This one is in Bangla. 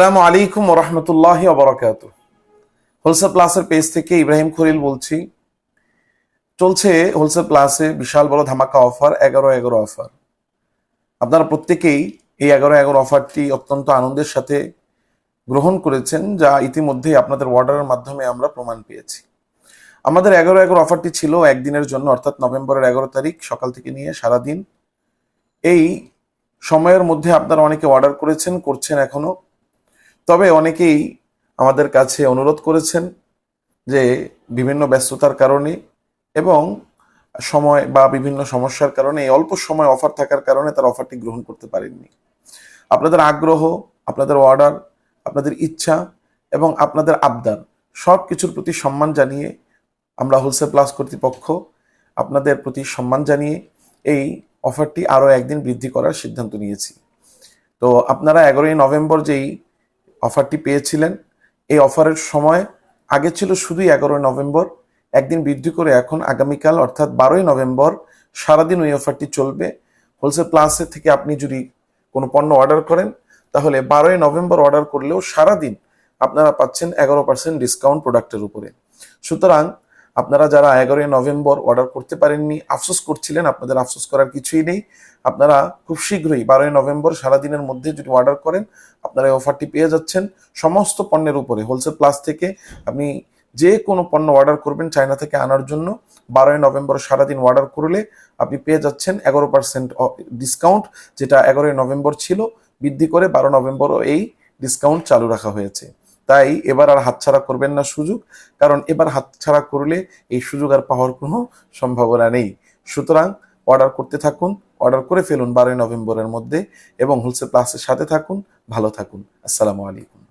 আসসালামু আলাইকুম রহমতুল্লাহ অবরাকাত হোলসেল প্লাসের পেজ থেকে ইব্রাহিম খলিল বলছি, চলছে হোলসেল প্লাসে বিশাল বড় ধামাকা অফার এগারো এগারো অফার আপনারা প্রত্যেকেই এই এগারো এগারো অফারটি অত্যন্ত আনন্দের সাথে গ্রহণ করেছেন, যা ইতিমধ্যে আপনাদের অর্ডারের মাধ্যমে আমরা প্রমাণ পেয়েছি। আমাদের এগারো এগারো অফারটি ছিল একদিনের জন্য, অর্থাৎ নভেম্বরের এগারো তারিখ, সকাল থেকে নিয়ে সারাদিন। এই সময়ের মধ্যে আপনারা অনেকে অর্ডার করেছেন, করছেন এখনও। তবে অনেকেই আমাদের কাছে অনুরোধ করেছেন যে বিভিন্ন ব্যস্ততার কারণে এবং সময় বা বিভিন্ন সমস্যার কারণে এই অল্প সময় অফার থাকার কারণে তার অফারটি গ্রহণ করতে পারেননি। আপনাদের আগ্রহ, আপনাদের অর্ডার, আপনাদের ইচ্ছা এবং আপনাদের আবদার সব কিছুর প্রতি সম্মান জানিয়ে আমরা হোলসেল প্লাস কর্তৃপক্ষ আপনাদের প্রতি সম্মান জানিয়ে এই অফারটি আরও একদিন বৃদ্ধি করার সিদ্ধান্ত নিয়েছি। তো আপনারা এগারোই নভেম্বর যেই অফারটি পেয়েছিলেন। এই অফারের সময় আগে ছিল শুধুই এগারোই নভেম্বর, একদিন বৃদ্ধি করে এখন আগামীকাল, অর্থাৎ বারোই নভেম্বর, সারাদিন ওই অফারটি চলবে। হোলসেল প্লাসের থেকে আপনি যদি কোনো পণ্য অর্ডার করেন, তাহলে বারোই নভেম্বর অর্ডার করলেও সারাদিন আপনারা পাচ্ছেন এগারো পার্সেন্ট ডিসকাউন্ট প্রোডাক্টের উপরে। সুতরাং আপনারা যারা এগারোই নভেম্বর অর্ডার করতে পারেননি, আফসোস করছিলেন, আপনাদের আফসোস করার কিছুই নেই। আপনারা খুব শীঘ্রই বারোই নভেম্বর সারাদিনের মধ্যে যদি অর্ডার করেন, আপনারা এই অফারটি পেয়ে যাচ্ছেন। সমস্ত পণ্যের উপরে হোলসেল প্লাস থেকে আপনি যে কোনো পণ্য অর্ডার করবেন চায়না থেকে আনার জন্য, বারোই নভেম্বর সারাদিন অর্ডার করলে আপনি পেয়ে যাচ্ছেন এগারো পার্সেন্ট ডিসকাউন্ট যেটা এগারোই নভেম্বর ছিল। বৃদ্ধি করে বারো নভেম্বরও এই ডিসকাউন্ট চালু রাখা হয়েছে। তাই এবার আর হাতছাড়া করবেন না সুযোগ, কারণ এবার হাতছাড়া করলে এই সুযোগ আর পাওয়ার কোনো সম্ভাবনা নেই। সুতরাং অর্ডার করতে থাকুন অর্ডার করে ফেলুন বারোই নভেম্বরের মধ্যে এবং হোলসেল প্লাসের সাথে থাকুন, ভালো থাকুন। আসসালামু আলাইকুম।